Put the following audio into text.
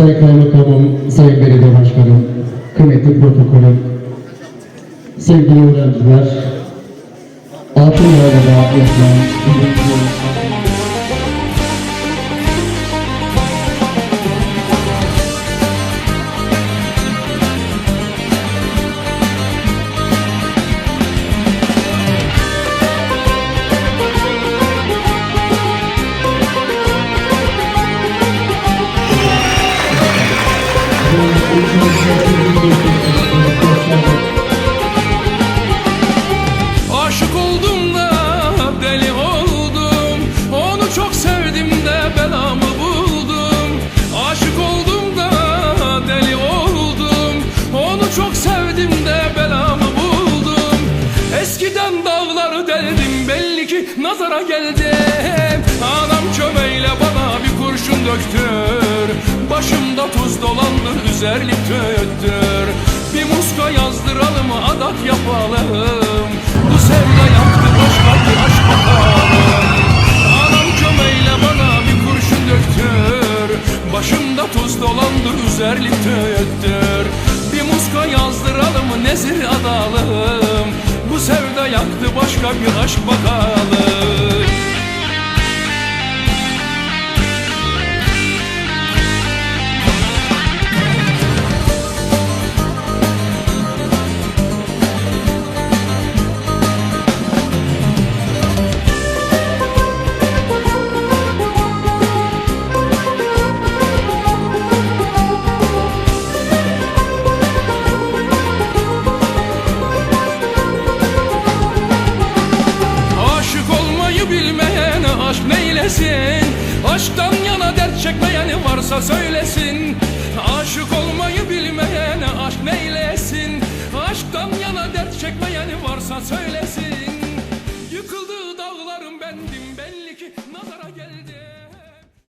Sayın Kaymakamım, Sayın Belediye Başkanım, kıymetli protokolüm, sevgili öğrenciler, Altın Yayla'da yapılan Aşık oldum da deli oldum. Onu çok sevdim de belamı buldum. Aşık oldum da deli oldum. Onu çok sevdim de belamı buldum. Eskiden dağları deldim belli nazara geldim. Anam çömeyle bana bir kurşun döktür Başımda tuz dolandır üzerlik tüttür. Bir muska yazdıralım adak yapalım. Bu sevda yaptı başka bir aşk bakalım. Anam çömeyle bana bir kurşun döktür. Başımda tuz dolandır üzerlik tüttür. Bir muska yazdıralım nezir adalım. Bu sevda yaktı başka bir aşk bakalım aşk Aşktan yana dert çekmeyeni varsa söylesin. Aşık olmayı bilmeyen aşk neylesin? Aşktan yana dert çekmeyeni varsa söylesin